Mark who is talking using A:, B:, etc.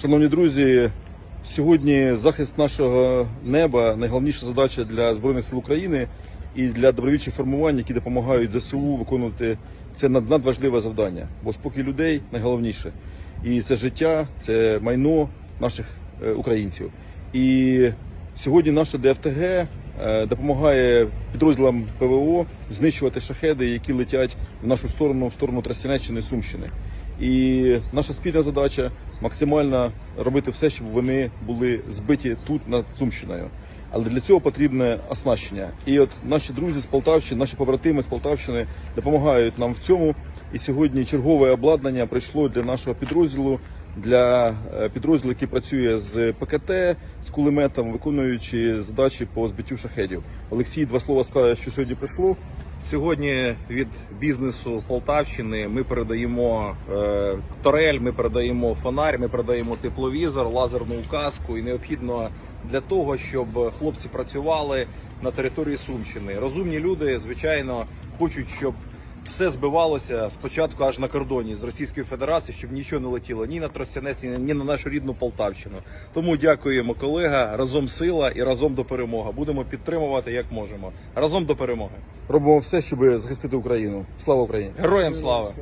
A: Шановні друзі, сьогодні захист нашого неба найголовніша задача для Збройних сил України і для добровільчих формувань, які допомагають ЗСУ виконувати це надважливе завдання. Бо спокій людей найголовніше. І це життя, це майно наших е, українців. І сьогодні наша ДФТГ е, допомагає підрозділам ПВО знищувати шахеди, які летять в нашу сторону, в сторону Тростянеччини Сумщини. І наша спільна задача максимально робити все, щоб вони були збиті тут над Сумщиною. Але для цього потрібне оснащення. І от наші друзі з Полтавщини, наші побратими з Полтавщини допомагають нам в цьому. І сьогодні чергове обладнання прийшло для нашого підрозділу, для е, підрозділу, який працює з ПКТ, з кулеметом, виконуючи задачі по збиттю шахедів. Олексій, два слова скаже, що сьогодні прийшло.
B: Сьогодні від бізнесу Полтавщини ми передаємо е, торель, ми передаємо фонарь, ми передаємо тепловізор, лазерну указку. І необхідно для того, щоб хлопці працювали на території Сумщини. Розумні люди, звичайно, хочуть, щоб все збивалося спочатку аж на кордоні з Російською Федерацією, щоб нічого не летіло ні на Тростянець, ні ні на нашу рідну Полтавщину. Тому дякуємо, колега. Разом сила і разом до перемоги. Будемо підтримувати як можемо. Разом до перемоги.
A: Робимо все, щоб захистити Україну. Слава Україні!
B: Героям слава!